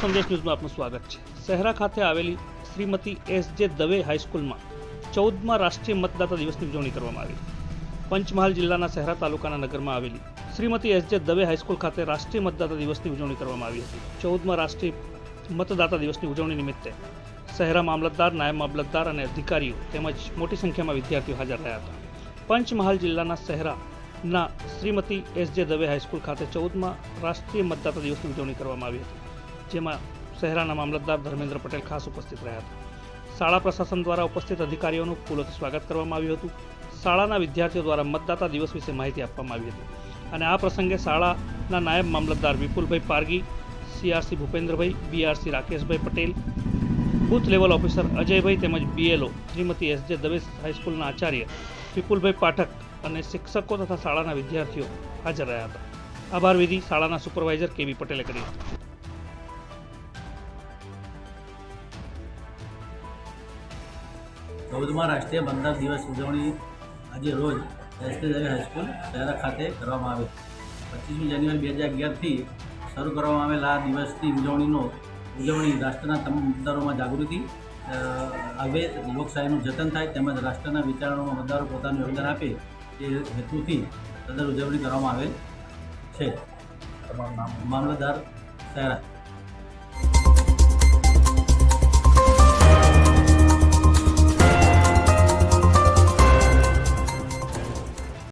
સંદેશ ન્યૂઝમાં આપનું સ્વાગત છે. શહેરા ખાતે આવેલી શ્રીમતી એસ જે દવે હાઈસ્કૂલમાં ચૌદમાં રાષ્ટ્રીય મતદાતા દિવસની ઉજવણી કરવામાં આવી. પંચમહાલ જિલ્લાના શહેરા તાલુકાના નગરમાં આવેલી શ્રીમતી એસ જે દવે હાઈસ્કૂલ ખાતે રાષ્ટ્રીય મતદાતા દિવસની ઉજવણી કરવામાં આવી હતી. ચૌદમાં રાષ્ટ્રીય મતદાતા દિવસની ઉજવણી નિમિત્તે શહેરા મામલતદાર, નાયબ મામલતદાર અને અધિકારીઓ તેમજ મોટી સંખ્યામાં વિદ્યાર્થીઓ હાજર રહ્યા હતા. પંચમહાલ જિલ્લાના શહેરાના શ્રીમતી એસ જે દવે હાઈસ્કૂલ ખાતે ચૌદમાં રાષ્ટ્રીય મતદાતા દિવસની ઉજવણી કરવામાં આવી હતી. જેમાં શહેરાના મામલતદાર ધર્મેન્દ્ર પટેલ ખાસ ઉપસ્થિત રહ્યા હતા. શાળા પ્રશાસન દ્વારા ઉપસ્થિત અધિકારીઓનું ફૂલોથી સ્વાગત કરવામાં આવ્યું હતું. શાળાના વિદ્યાર્થીઓ દ્વારા મતદાતા દિવસ વિશે માહિતી આપવામાં આવી હતી. અને આ પ્રસંગે શાળાના નાયબ મામલતદાર Vipulbhai Pargi, C R C Bhupendrabhai, B R C Rakeshbhai Patel, booth level officer Ajaybhai તેમજ બીએલઓ શ્રીમતી એસ જે દવે હાઈસ્કૂલના આચાર્ય વિપુલભાઈ પાઠક અને શિક્ષકો તથા શાળાના વિદ્યાર્થીઓ હાજર રહ્યા હતા. આભાર વિધિ શાળાના સુપરવાઇઝર કેવી પટેલે કરી હતી. ચૌદમા રાષ્ટ્રીય મતદાર દિવસ ઉજવણી આજે રોજ દવે હાઈસ્કૂલ શહેરા ખાતે કરવામાં આવે પચીસમી જાન્યુઆરી બે હજાર અગિયારથી શરૂ કરવામાં આવેલ આ દિવસની ઉજવણીનો ઉજવણી રાષ્ટ્રના તમામ મતદારોમાં જાગૃતિ આવે લોકશાહીનું જતન થાય તેમજ રાષ્ટ્રના વિચારોમાં મતદારો પોતાનું યોગદાન આપે એ હેતુથી સદર ઉજવણી કરવામાં આવેલ છે. મામલતદાર શહેરા